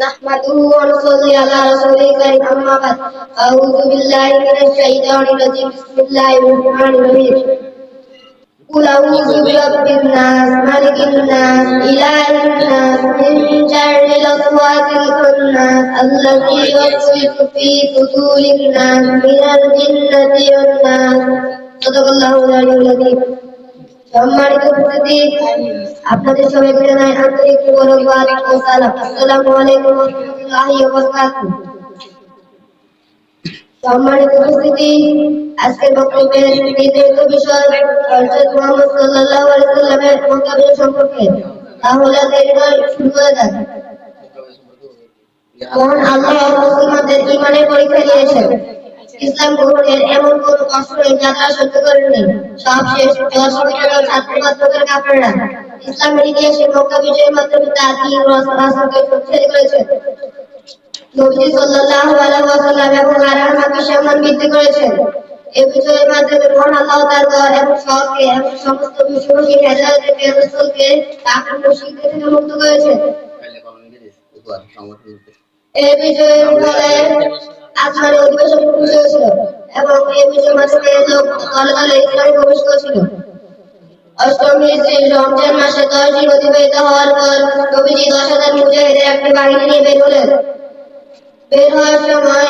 نحمده ونصلي على رسوله الكريم أما بعد أعوذ بالله من الشيطان الرجيم بسم الله الرحمن الرحيم قل أعوذ برب الناس ملك الناس إله الناس من شر الوسواس الخناس الذي يوسوس في صدور الناس من الجنة والناس صدق الله العلي العظيم সম্মানিত উপস্থিতি আপনাদের সবাইকে জানাই আন্তরিক মোবারকবাদ ও সালাম আসসালামু আলাইকুম ওয়া রাহমাতুল্লাহি ওয়া বারাকাতুহু। সম্মানিত উপস্থিতি আজকের বক্তব্যের নির্ধারিত বিষয় হযরত মুহাম্মদ সাল্লাল্লাহু আলাইহি সাল্লামের মক্কা সম্পর্কে। তাহলে দেরি নয় শুরু করে দেন মহান আল্লাহ মুসলমানদের ইমানের পরীক্ষা নিয়েছেন ইসলাম গ্রহণের এমন কোন কষ্ট নেই যা তারা সহ্য করেননি। সব শেষ দশ মিটার ছাত্র ছাত্রদের কাপড়রা ইসলামের ইতিহাসে মক্কা বিজয়ের মাধ্যমে তার তিন রাসূলকে শক্তিশালী করেছেন নবীজি সাল্লাল্লাহু আলাইহি ওয়াসাল্লাম এবং আরামাকে সম্মান বৃদ্ধি করেছেন। এই বিজয়ের মাধ্যমে মহান আল্লাহ তার ঘর এবং শহরকে এবং সমস্ত বিশ্ববাসী হেদায়ত থেকে রাসূলকে কাফির মুশরিকদের থেকে মুক্ত করেছেন। এই বিজয়ের ফলে আসমানে অধিবেশন খুশি হয়েছিল এবং এই বিজয়ের মাধ্যমে লোক দলে দলে ইসলামে প্রবেশ করেছিল। অষ্টম হিজরি রমজান মাসে দশ দিন অতিবাহিত হওয়ার পর নবীজি দশ হাজার মুজাহিদের একটি বাহিনী নিয়ে বের হলেন। বের হওয়ার সময়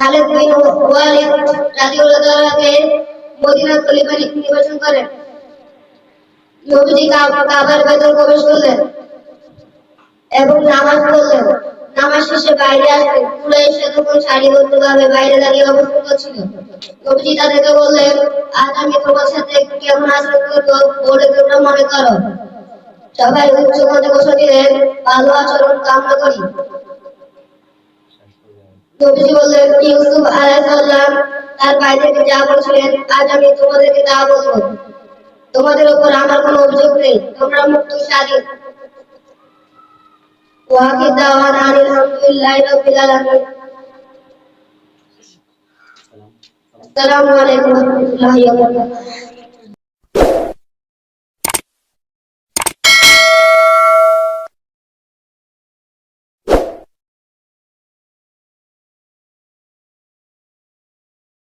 খালেদ বিন ওয়ালিদ রাদিয়াল্লাহু তাআলাকে মদিনার খলিফা নির্বাচন করেন। নবীজি কাবার ভেতর প্রবেশ করলেন এবং নামাজ পড়লেন। নামাজ শেষে বাইরে আসলেন কুরাইশরা তখন সারিবদ্ধভাবে বাইরে দাঁড়িয়ে অবস্থান করছিল, নবীজি তাদেরকে বললেন, আজ আমি তোমার সাথে কেমন আচরণ করব বলে তোমরা মনে করো, সবাই উচ্চ মনে বসে দিলেন ভালো আচরণ কামনা করি। নবীজি বললেন, ইউসুফ আলাইহিসসালাম তার ভাই থেকে যা বলছিলেন, আজ আমি তোমাদেরকে তা বলব। তোমাদের উপর আমার কোনো অভিযোগ নেই। তোমরা মুক্ত স্বাধীন ওয়াকি আসসালামু আলাইকুম